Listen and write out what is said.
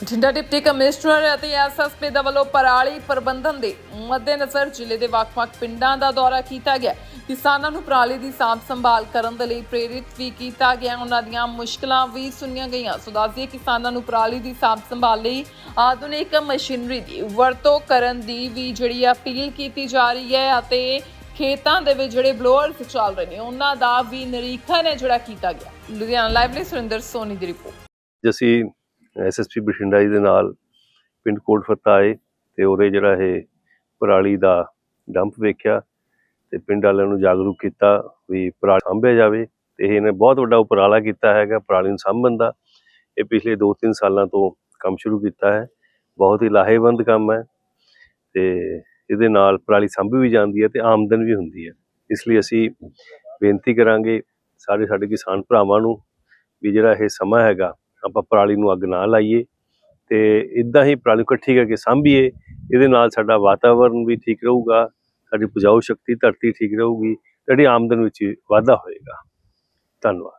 Bathinda deputy commissioner ਅਤੇ SSP ਦੇ ਵੱਲੋਂ ਪਰਾਲੀ ਪ੍ਰਬੰਧਨ ਦੇ ਮੱਦੇਨਜ਼ਰ ਜ਼ਿਲ੍ਹੇ ਦੇ ਵੱਖ-ਵੱਖ ਪਿੰਡਾਂ ਦਾ ਦੌਰਾ ਕੀਤਾ ਗਿਆ। ਕਿਸਾਨਾਂ ਨੂੰ ਪਰਾਲੀ ਦੀ ਸਾਂਭ ਸੰਭਾਲ ਕਰਨ ਦੇ ਲਈ ਪ੍ਰੇਰਿਤ ਵੀ ਕੀਤਾ ਗਿਆ। ਉਹਨਾਂ ਦੀਆਂ ਮੁਸ਼ਕਲਾਂ ਵੀ ਸੁਣੀਆਂ ਗਈਆਂ। ਸੋ ਦੱਸਦੀਏ ਕਿਸਾਨਾਂ ਨੂੰ ਪਰਾਲੀ ਦੀ ਸਾਂਭ ਸੰਭਾਲ ਲਈ ਆਧੁਨਿਕ ਮਸ਼ੀਨਰੀ ਦੀ ਵਰਤੋਂ ਕਰਨ ਦੀ ਵੀ ਜਿਹੜੀ ਅਪੀਲ ਕੀਤੀ ਜਾ ਰਹੀ ਹੈ ਅਤੇ ਖੇਤਾਂ ਦੇ ਵਿੱਚ ਜਿਹੜੇ ਬਲੋਅਰਸ ਚੱਲ ਰਹੇ ਨੇ, ਉਹਨਾਂ ਦਾ ਵੀ ਨਿਰੀਖਣ ਹੈ ਜਿਹੜਾ ਕੀਤਾ ਗਿਆ। ਲੁਧਿਆਣਾ ਲਾਈਵ ਲਈ ਸੁਰਿੰਦਰ ਸੋਨੀ ਦੀ ਰਿਪੋਰਟ। ਅੱਜ ਐਸਐਸਪੀ ਬਠਿੰਡਾ ਜੀ ਦੇ ਨਾਲ ਪਿੰਡ ਕੋਟ ਫੱਤਾ ਆਏ ਤੇ ਉਹਦੇ ਜਿਹੜਾ ਇਹ ਪਰਾਲੀ ਦਾ ਡੰਪ ਵੇਖਿਆ ਤੇ ਪਿੰਡ ਵਾਲਿਆਂ ਨੂੰ ਜਾਗਰੂਕ ਕੀਤਾ ਵੀ ਪਰਾਲੀ ਸਾਂਭਿਆ ਜਾਵੇ ਤੇ ਇਹਨੇ ਬਹੁਤ ਵੱਡਾ ਉਪਰਾਲਾ ਕੀਤਾ ਹੈਗਾ ਪਰਾਲੀ ਨੂੰ ਸਾਂਭਣ ਦਾ। ਇਹ ਪਿਛਲੇ 2-3 ਸਾਲਾਂ ਤੋਂ ਕੰਮ ਸ਼ੁਰੂ ਕੀਤਾ ਹੈ। ਬਹੁਤ ਹੀ ਲਾਹੇਵੰਦ ਕੰਮ ਹੈ ਤੇ ਇਹਦੇ ਨਾਲ ਪਰਾਲੀ ਸਾਂਭੀ ਵੀ ਜਾਂਦੀ ਹੈ ਤੇ ਆਮਦਨ ਵੀ ਹੁੰਦੀ ਹੈ। ਇਸ ਲਈ ਅਸੀਂ ਬੇਨਤੀ ਕਰਾਂਗੇ ਸਾਰੇ ਸਾਡੇ ਕਿਸਾਨ ਭਰਾਵਾਂ ਨੂੰ ਵੀ ਜਿਹੜਾ ਇਹ ਸਮਾਂ ਹੈਗਾ ਆਪਾਂ ਪਰਾਲੀ ਨੂੰ ਅੱਗ ਨਾ ਲਾਈਏ ਤੇ ਇਦਾਂ ਹੀ ਪਰਾਲੀ ਇਕੱਠੀ ਕਰਕੇ ਸਾਂਭੀਏ, ਇਹਦੇ ਨਾਲ ਸਾਡਾ ਵਾਤਾਵਰਨ ਵੀ ਠੀਕ ਰਹੂਗਾ, ਸਾਡੀ ਉਪਜਾਊ ਸ਼ਕਤੀ ਧਰਤੀ ਠੀਕ ਰਹੂਗੀ ਸਾਡੀ ਆਮਦਨ ਵਿੱਚ ਵਾਧਾ ਹੋਏਗਾ। ਧੰਨਵਾਦ।